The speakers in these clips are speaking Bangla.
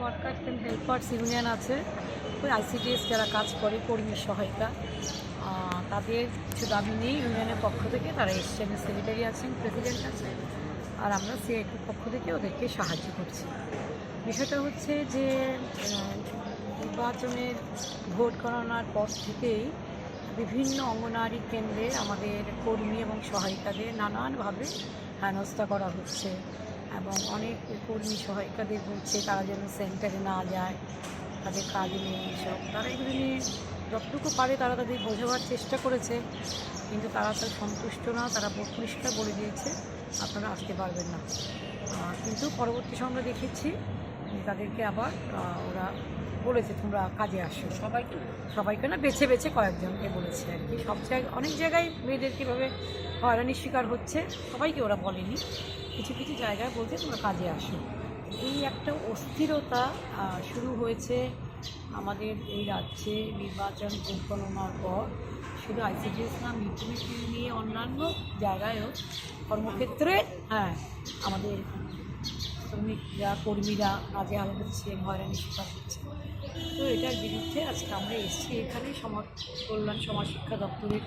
ওয়ার্কার্স অ্যান্ড হেল্পার্স ইউনিয়ন আছে, ওই আইসিডিএস যারা কাজ করে কর্মীর সহায়তা তাদের কিছু দাবি নেই, ইউনিয়নের পক্ষ থেকে তারা এসছেন, সেক্রেটারি আছেন, প্রেসিডেন্ট আছেন, আর আমরা সিআইটির পক্ষ থেকে ওদেরকে সাহায্য করছি। বিষয়টা হচ্ছে যে নির্বাচনের ভোট গণনার পর থেকেই বিভিন্ন অঙ্গনারী কেন্দ্রে আমাদের কর্মী এবং সহায়িকাদের নানানভাবে হেনস্থা করা হচ্ছে। এবং অনেক কর্মী সহায়িকাদের বলছে তারা যেন সেন্টারে না যায়, তাদের কাজ নেই এইসব। তারা এগুলো নিয়ে যতটুকু পারে তারা তাদের বোঝাবার চেষ্টা করেছে, কিন্তু তারা তার সন্তুষ্ট না, তারা পরিষ্কার বলে দিয়েছে, আপনারা আসতে পারবেন না। কিন্তু পরবর্তী সময় আমরা দেখেছি তাদেরকে আবার ওরা বলেছে তোমরা কাজে আসো। সবাইকে সবাইকে না বেছে বেছে কয়েকজনকে বলেছে আর কি। সব জায়গায় অনেক জায়গায় মেয়েদের কীভাবে হয়রানির শিকার হচ্ছে সবাইকে ওরা বলেনি। কিছু কিছু জায়গায় বলছে তোমরা কাজে আসো। এই একটা অস্থিরতা শুরু হয়েছে আমাদের এই রাজ্যে নির্বাচন গণনার পর। শুধু আইসিডিএস না মিটিমিটি নিয়ে অন্যান্য জায়গায়ও কর্মক্ষেত্রে হ্যাঁ আমাদের শ্রমিকরা কর্মীরা কাজে আলো হচ্ছে হয়রানি শিকার হচ্ছে। তো এটার বিরুদ্ধে আজকে আমরা এসেছি এখানে সমাজ কল্যাণ সমাজ শিক্ষা দপ্তরের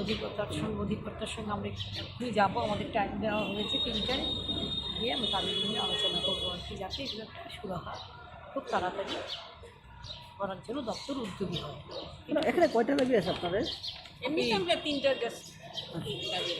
অধিকর্তার সঙ্গে অধিকর্তার সঙ্গে আমরা এক্ষুনি যাব। আমাদের টাইম দেওয়া হয়েছে তিনটায়। গিয়ে আমরা তাদের নিয়ে আলোচনা করব আর কি যাতে এগুলো একটা শুরু হয় খুব তাড়াতাড়ি করার জন্য দপ্তর উদ্যোগী হয়। এখানে কয়টা লাগি আছে আপনাদের? এমনি আমরা জাস্ট ঠিক আছে।